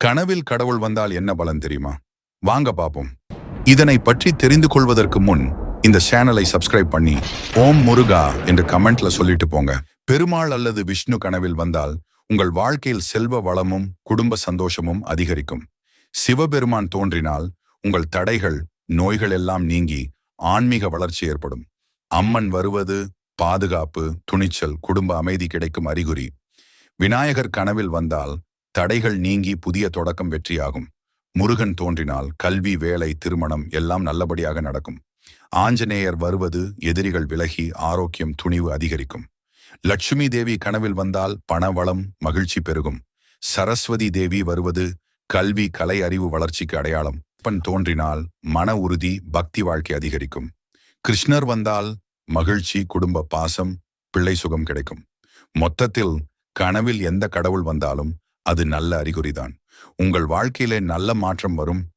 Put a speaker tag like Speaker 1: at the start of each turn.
Speaker 1: கனவில் கடவுள் வந்தால் என்ன பலன் தெரியுமா? வாங்க பாப்போம் இதனை பற்றி தெரிந்து கொள்வதற்கு முன் இந்த சேனலை சப்ஸ்கிரைப் பண்ணி ஓம் முருகா என்று கமெண்ட்ல சொல்லிட்டு போங்க. பெருமாள் அல்லது விஷ்ணு கனவில் வந்தால் உங்கள் வாழ்க்கையில் செல்வ வளமும் குடும்ப சந்தோஷமும் அதிகரிக்கும். சிவபெருமான் தோன்றினால் உங்கள் தடைகள் நோய்கள் எல்லாம் நீங்கி ஆன்மீக வளர்ச்சி ஏற்படும். அம்மன் வருவது பாதுகாப்பு துணிச்சல் குடும்ப அமைதி கிடைக்கும் அறிகுறி. விநாயகர் கனவில் வந்தால் தடைகள் நீங்கி புதிய தொடக்கம் வெற்றியாகும். முருகன் தோன்றினால் கல்வி வேலை திருமணம் எல்லாம் நல்லபடியாக நடக்கும். ஆஞ்சநேயர் வருவது எதிரிகள் விலகி ஆரோக்கியம் துணிவு அதிகரிக்கும். லட்சுமி தேவி கனவில் வந்தால் பணவளம் மகிழ்ச்சி பெருகும். சரஸ்வதி தேவி வருவது கல்வி கலை அறிவு வளர்ச்சிக்கு அடையாளம். அப்பன் தோன்றினால் மன உறுதி பக்தி வாழ்க்கை அதிகரிக்கும். கிருஷ்ணர் வந்தால் மகிழ்ச்சி குடும்ப பாசம் பிள்ளை சுகம் கிடைக்கும். மொத்தத்தில் கனவில் எந்த கடவுள் வந்தாலும் அது நல்ல அறிகுறிதான். உங்கள் வாழ்க்கையிலே நல்ல மாற்றம் வரும்.